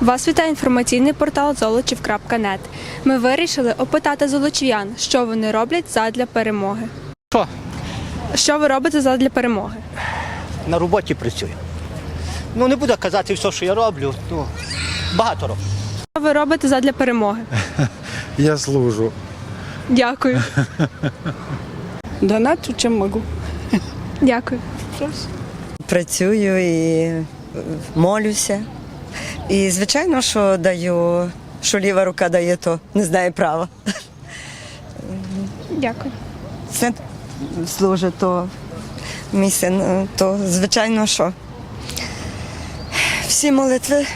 Вас вітає інформаційний портал золочів.нет. Ми вирішили опитати золочів'ян, що вони роблять задля перемоги. Що? Що ви робите задля перемоги? На роботі працюю. Ну, не буду казати все, що я роблю. Ну, багато роблю. Що ви робите задля перемоги? Я служу. Дякую. Донату чим можу. Дякую. працюю і молюся. І звичайно, що даю, що ліва рука дає, то не знає права. Дякую. Це служить, то мій син, то звичайно, що всі молитви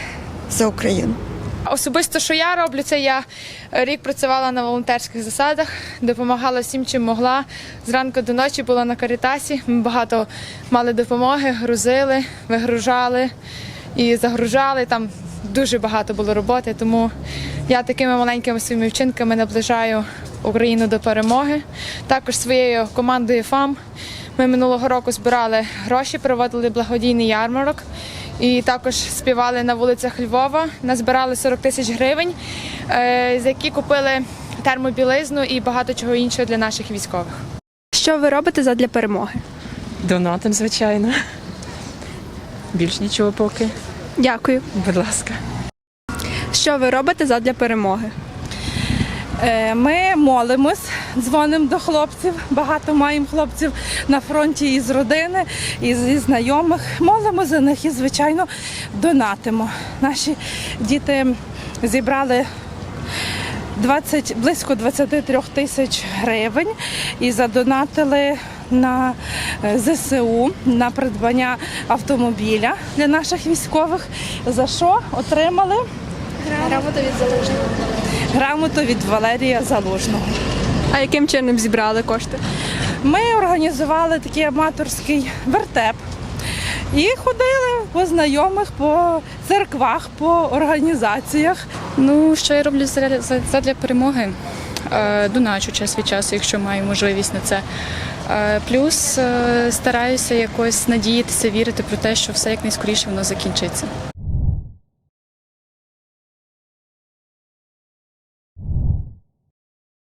за Україну. Особисто, що я роблю, це я рік працювала на волонтерських засадах, допомагала всім, чим могла. Зранку до ночі була на карітасі. Ми багато мали допомоги, грузили, вигружали і загружали. Там дуже багато було роботи. Тому я такими маленькими своїми вчинками наближаю Україну до перемоги. Також своєю командою ФАМ ми минулого року збирали гроші, проводили благодійний ярмарок. І також співали на вулицях Львова. Назбирали 40 тисяч гривень, е, за які купили термобілизну і багато чого іншого для наших військових. Що ви робите задля перемоги? Донатом, звичайно. Більш нічого поки. Дякую. Будь ласка. Що ви робите задля перемоги? Е, Ми молимось, дзвонимо до хлопців. Багато маємо хлопців на фронті із родини, із зі знайомих. Молимо за них і, звичайно, донатимо. Наші діти зібрали 20, близько 23 тисяч гривень і задонатили на е, ЗСУ на придбання автомобіля для наших військових. За що отримали? Грамоту від Валерія Залужного. А яким чином зібрали кошти? Ми організували такий аматорський вертеп і ходили по знайомих, по церквах, по організаціях. Ну, що я роблю задля, задля перемоги? Е, Доначу час від часу, якщо маю можливість на це. Е, Плюс е, стараюся якось надіятися, вірити про те, що все як найскоріше воно закінчиться.